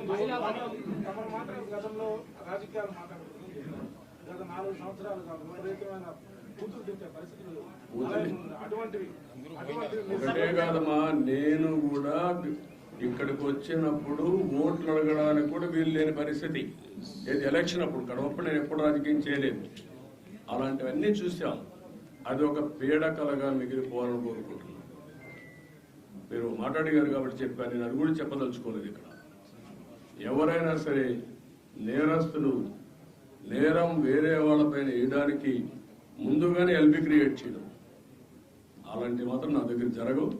తమరు మాత్రం గతంలో రాజకీయాలు మాట్లాడుతుంది గత నాలుగు సంవత్సరాలుగా విపరీతమైన కూతురు తింటే పరిస్థితులు ఒకటే కాదమ్మా నేను కూడా ఇక్కడికి వచ్చినప్పుడు ఓట్లు అడగడానికి కూడా వీలు లేని పరిస్థితి. ఏది ఎలక్షన్ అప్పుడు కడవప్పుడు నేను ఎప్పుడు రాజకీయం చేయలేదు. అలాంటివన్నీ చూసాం. అది ఒక పీడకలగా మిగిలిపోవాలని కోరుకుంటున్నాను మీరు మాట్లాడిగారు కాబట్టి చెప్పాను. నేను అది కూడా చెప్పదలుచుకోలేదు ఇక్కడ. ఎవరైనా సరే నేరస్తులు నేరం వేరే వాళ్ళపైన వేయడానికి ముందుగానే ఎల్బి క్రియేట్ చేయడం. అలాంటి మాత్రం నా దగ్గర జరగవు.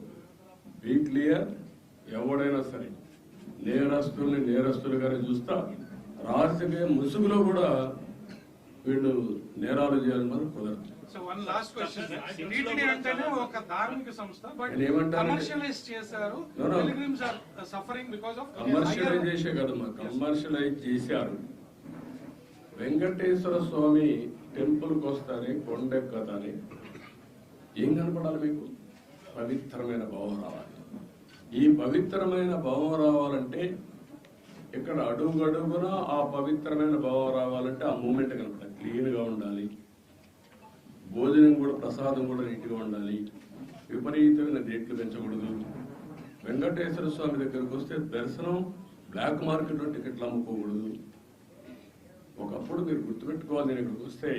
బీ క్లియర్ ఎవడైనా సరే నేరస్తుల్ని నేరస్తులుగానే చూస్తా. రాజకీయ ముసుగులో కూడా వీళ్ళు నేరాలు చేయాలని మాత్రం కుదరదు. కమర్షియలైజ్ కమర్షియలైజ్ చేసే కదమ్మా కమర్షియలైజ్ చేశారు. వెంకటేశ్వర స్వామి టెంపుల్కి వస్తానే కొండెక్కతానే ఏం కనపడాలి మీకు? పవిత్రమైన భావం రావాలి. ఈ పవిత్రమైన భావం రావాలంటే ఇక్కడ అడుగడుగున ఆ పవిత్రమైన భావం రావాలంటే ఆ మూమెంట్ కనపడాలి. క్లీన్గా ఉండాలి. భోజనం కూడా ప్రసాదం కూడా నీట్గా ఉండాలి. విపరీతమైన రేట్లు పెంచకూడదు. వెంకటేశ్వర స్వామి దగ్గరకు వస్తే దర్శనం బ్లాక్ మార్కెట్లో టికెట్లు అమ్ముకోకూడదు. ఒకప్పుడు మీరు గుర్తుపెట్టుకోవాలి నేను ఇక్కడికి వస్తే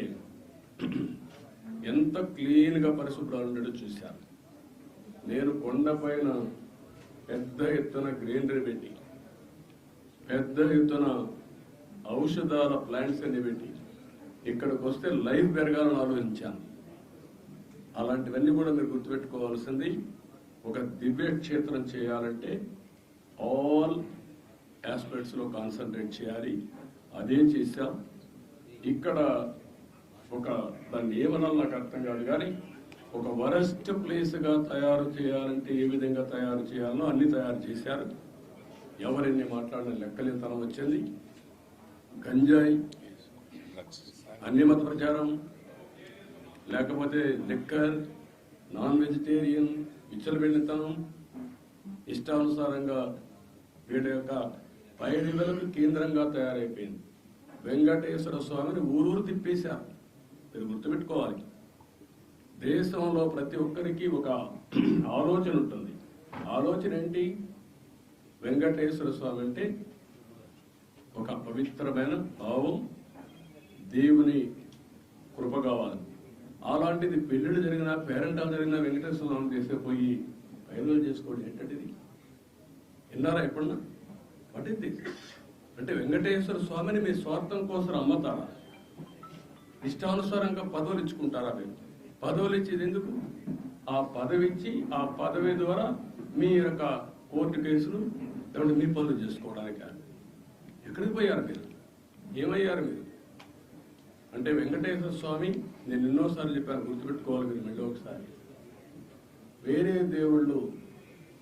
ఎంత క్లీన్గా పరిశుభ్రాలు ఉండేటో చూశాను. నేను కొండపైన పెద్ద ఎత్తున గ్రీనరీ పెట్టి పెద్ద ఎత్తున ఔషధాల ప్లాంట్స్ అన్ని పెట్టి ఇక్కడికి వస్తే లైఫ్ పెరగాలని ఆలోచించాను. అలాంటివన్నీ కూడా మీరు గుర్తుపెట్టుకోవాల్సింది ఒక దివ్య క్షేత్రం చేయాలంటే ఆల్ ఆస్పెక్ట్స్లో కాన్సన్ట్రేట్ చేయాలి. అదే చేశాం. ఇక్కడ ఒక దాన్ని ఏమనాలి నాకు అర్థం కాదు కానీ ఒక వరస్ట్ ప్లేస్గా తయారు చేయాలంటే ఏ విధంగా తయారు చేయాలో అన్ని తయారు చేశారు. ఎవరిని మాట్లాడిన లెక్కలేతనం వచ్చింది. గంజాయి అన్ని మత ప్రచారం లేకపోతే లిక్కర్ నాన్ వెజిటేరియన్ విచ్చలబెళ్ళితనం ఇష్టానుసారంగా వీటి యొక్క పైడిలకు కేంద్రంగా తయారైపోయింది. వెంకటేశ్వర స్వామిని ఊరూరు తిప్పేశారు. మీరు గుర్తుపెట్టుకోవాలి. దేశంలో ప్రతి ఒక్కరికి ఒక ఆలోచన ఉంటుంది. ఆలోచన ఏంటి? వెంకటేశ్వర స్వామి అంటే ఒక పవిత్రమైన భావం దేవుని కృప కావాలి. అలాంటిది పెళ్ళిళ్ళు జరిగినా పేరెంటాలు జరిగినా వెంకటేశ్వర స్వామి తీసుకుపోయి ఐదు చేసుకోవడం ఏంటంటే ఇది విన్నారా ఎప్పుడన్నా? వాట్ అంటే వెంకటేశ్వర స్వామిని మీ స్వార్థం కోసం అమ్మతారా ఇష్టానుసారంగా పదవులు ఇచ్చుకుంటారా మీరు? పదవులు ఇచ్చేది ఎందుకు? ఆ పదవి ఇచ్చి ఆ పదవి ద్వారా మీ యొక్క కోర్టు కేసులు లేకుంటే మీ పనులు చేసుకోవడానికి? ఎక్కడికి పోయారు మీరు? ఏమయ్యారు మీరు? అంటే వెంకటేశ్వర స్వామి నేను ఎన్నోసార్లు చెప్పాను గుర్తుపెట్టుకోవాలి మీరు మళ్ళీ ఒకసారి. వేరే దేవుళ్ళు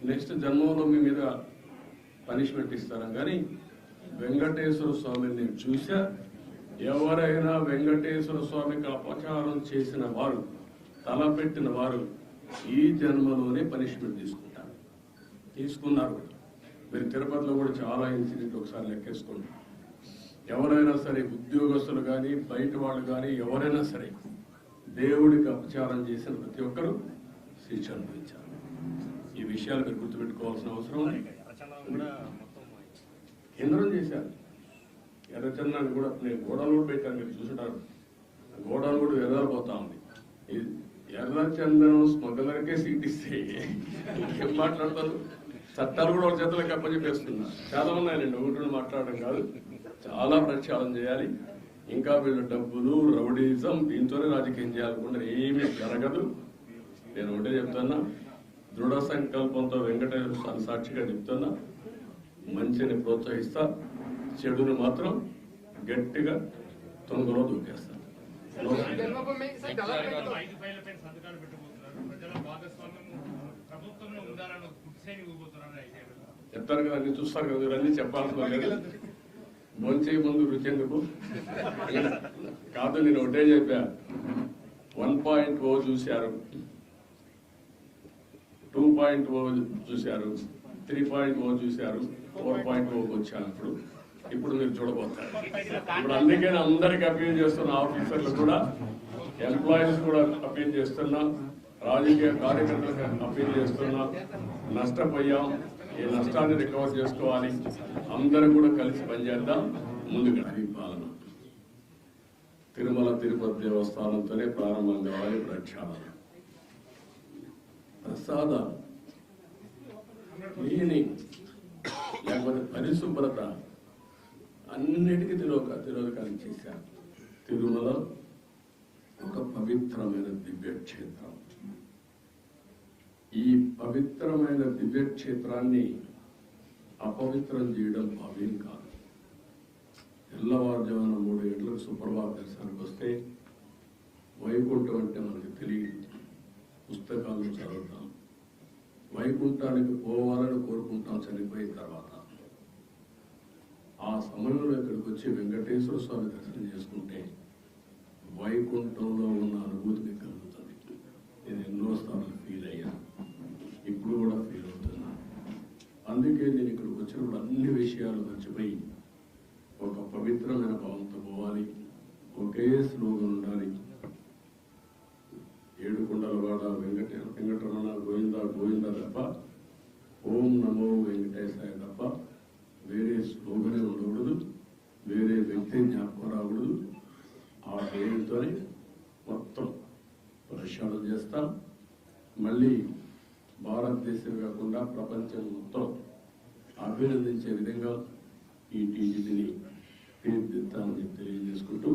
నెక్స్ట్ జన్మంలో మీ మీద పనిష్మెంట్ ఇస్తారా? కానీ వెంకటేశ్వర స్వామిని నేను చూసా ఎవరైనా వెంకటేశ్వర స్వామికి అపచారం చేసిన వారు తలపెట్టిన వారు ఈ జన్మలోనే పనిష్మెంట్ తీసుకుంటారు. తీసుకున్నారు మీరు తిరుపతిలో కూడా చాలా ఇన్సిడెంట్ ఒకసారి లెక్కేసుకోండి. ఎవరైనా సరే ఉద్యోగస్తులు కానీ బయట వాళ్ళు కానీ ఎవరైనా సరే దేవుడికి అపచారం చేసిన ప్రతి ఒక్కరూ శిక్ష అనుభవించారు ఈ విషయాలు మీరు గుర్తుపెట్టుకోవాల్సిన అవసరం కేంద్రం చేశారు. ఎర్రచందాన్ని కూడా నేను గోడలు కూడా పెట్టాను మీరు చూసుంటారు. గోడలు కూడా ఎర్రపోతా ఉంది. ఎర్రచందనం స్మగ్లర్కే సీట్ ఇస్తే ఏం మాట్లాడతారు? చట్టాలు కూడా వాళ్ళ చేతులకు అప్పచెప్పేస్తున్నారు చాలా ఉన్నాయండి ఒకటి మాట్లాడడం కాదు. చాలా ప్రక్షాళన చేయాలి. ఇంకా వీళ్ళు డబ్బులు రౌడీజం దీంతోనే రాజకీయం చేయాలనుకుంటే ఏమీ జరగదు. నేను ఒకటే చెప్తున్నా. దృఢ సంకల్పంతో వెంకటేశ్వర స్వామి సాక్షిగా చెప్తున్నా. మంచిని ప్రోత్సహిస్తా. చెడుని మాత్రం గట్టిగా తొందరలో దూకేస్తా. చెప్తారు కదా అన్ని చూస్తారు కదా మీరు అన్ని చెప్పాల్సిన భోంచే ముందు రుచి ఎందుకు? కాదు నేను ఒకటే చెప్పా. వన్ పాయింట్ ఓ చూశారు. టూ పాయింట్ ఓ చూశారు. త్రీ పాయింట్ ఓ చూశారు. ఫోర్ పాయింట్ ఓకి వచ్చాను ఇప్పుడు. మీరు చూడబోతారు. ఇప్పుడు అందుకే అందరికి అప్పీల్ చేస్తున్న ఆఫీసర్లు కూడా ఎంప్లాయీస్ కూడా అప్పీల్ చేస్తున్నా. రాజకీయ కార్యకర్తలకు అప్పీల్ చేస్తున్నా నష్టపోయాం ఈ నష్టాన్ని రికవర్ చేసుకోవాలి. అందరూ కూడా కలిసి పనిచేద్దాం ముందుకు పాలన. తిరుమల తిరుపతి దేవస్థానంతోనే ప్రారంభం కావాలి ప్రక్షాళన. ప్రసాద క్లీనింగ్ లేకపోతే పరిశుభ్రత అన్నిటికీ తిరోక తిరోధకాలు చేశారు. తిరుమల ఒక పవిత్రమైన దివ్యక్షేత్రం. ఈ పవిత్రమైన దివ్యక్షేత్రాన్ని అపవిత్రం చేయడం భావ్యం కాదు. తెల్లవారుజామున మూడు గంటలకు సుప్రభాత దర్శనానికి వస్తే వైకుంఠం అంటే మనకు తెలియదు. పుస్తకాలను చదువుతాం. వైకుంఠానికి పోవాలని కోరుకుంటాం చనిపోయిన తర్వాత. ఆ సమయంలో ఇక్కడికి వచ్చి వెంకటేశ్వర స్వామి దర్శనం చేసుకుంటే వైకుంఠంలో ఉన్న అనుభూతి కలుగుతుంది నేను ఎన్నో స్థానం అందుకే నేను ఇక్కడికి వచ్చినప్పుడు అన్ని విషయాలు మర్చిపోయి ఒక పవిత్రమైన భావంతో పోవాలి. ఒకే స్లోగన్ ఉండాలి. ఏడుకొండలవాడ వెంకట వెంకటరమణ గోవింద గోవింద తప్ప ఓం నమో వెంకటేశాయ తప్ప వేరే స్లోగనే ఉండకూడదు. వేరే వ్యక్తి జ్ఞాపకం రాకూడదు. ఆ పేరుతోనే మొత్తం ప్రక్షాళన చేస్తాం. మళ్ళీ భారతదేశం కాకుండా ప్రపంచం మొత్తం అభినందించే విధంగా ఈ టీజీని తీర్చిదిద్దామని తెలియజేసుకుంటూ